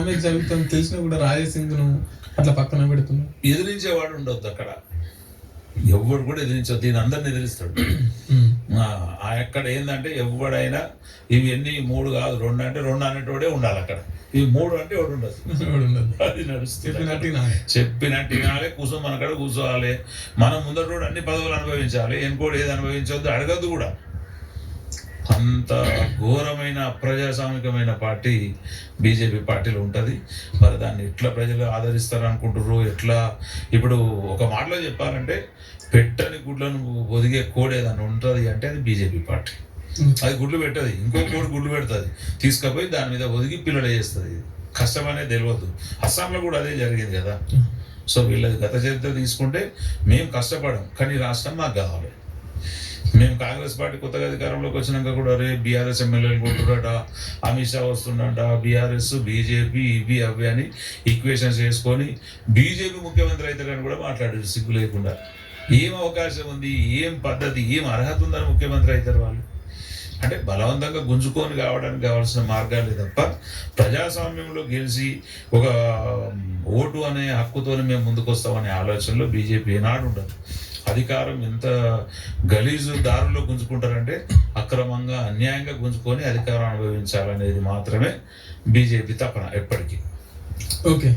Damage జరుగుతుంది తెలిసినా కూడా రాజసింగ్ అట్లా పక్కన పెడుతున్నావు ఎదిరించేవాడు ఉండొద్దు అక్కడ. ఎవడు కూడా ఎదిరించదు దీని అందరిని ఎదిరిస్తాడు. ఎక్కడ ఏంటంటే ఎవడైనా ఇవి ఎన్ని మూడు కాదు రెండు అంటే రెండు అనేటోడే ఉండాలి అక్కడ. ఇవి మూడు అంటే ఎవడు ఉండదు. అది నడుస్తుంది చెప్పినట్టు వినాలి. కూర్చొని మన కాడ కూర్చోవాలి. మనం ముందర అన్ని పదవులు అనుభవించాలి. ఇంకోటి ఏది అనుభవించవద్దు అడగద్దు కూడా. అంత ఘోరమైన అప్రజాస్వామికమైన పార్టీ బీజేపీ పార్టీలో ఉంటుంది. మరి దాన్ని ఎట్లా ప్రజలు ఆదరిస్తారు అనుకుంటారు ఎట్లా? ఇప్పుడు ఒక మాటలో చెప్పాలంటే పెట్టని గుడ్లను ఒదిగే కోడి ఏదైనా ఉంటుంది అంటే అది బీజేపీ పార్టీ. అది గుడ్లు పెట్టదు. ఇంకో కోడి గుడ్లు పెడుతుంది. తీసుకుపోయి దాని మీద ఒదిగి పిల్లలు చేస్తుంది. కష్టం అనేది తెలియదు అస్సాంలో కూడా అదే జరిగింది కదా. సో వీళ్ళది గత చరిత్ర తీసుకుంటే మేము కష్టపడం. కానీ రాష్ట్రం మాకు కావాలి. మేము కాంగ్రెస్ పార్టీ కొత్తగా అధికారంలోకి వచ్చినాక కూడా రే బీఆర్ఎస్ ఎమ్మెల్యేలు కొట్టుడట అమిత్ షా వస్తుండట బీఆర్ఎస్ బీజేపీ ఇవి అవి అని ఈక్వేషన్స్ వేసుకొని బీజేపీ ముఖ్యమంత్రి అవుతారని కూడా మాట్లాడారు సిగ్గు లేకుండా. ఏం అవకాశం ఉంది ఏం పద్ధతి ఏం అర్హత ఉందని ముఖ్యమంత్రి అవుతారు వాళ్ళు. అంటే బలవంతంగా గుంజుకొని కావడానికి కావాల్సిన మార్గాలే తప్ప ప్రజాస్వామ్యంలో గెలిచి ఒక ఓటు అనే హక్కుతోనే మేము ముందుకు వస్తామనే ఆలోచనలో బీజేపీ ఏనాడు ఉండదు. అధికారం ఎంత గలీజు దారుల్లో గుంజుకుంటారంటే అక్రమంగా అన్యాయంగా గుంజుకొని అధికారం అనుభవించాలనేది మాత్రమే బీజేపీ తపన ఎప్పటికీ. ఓకే.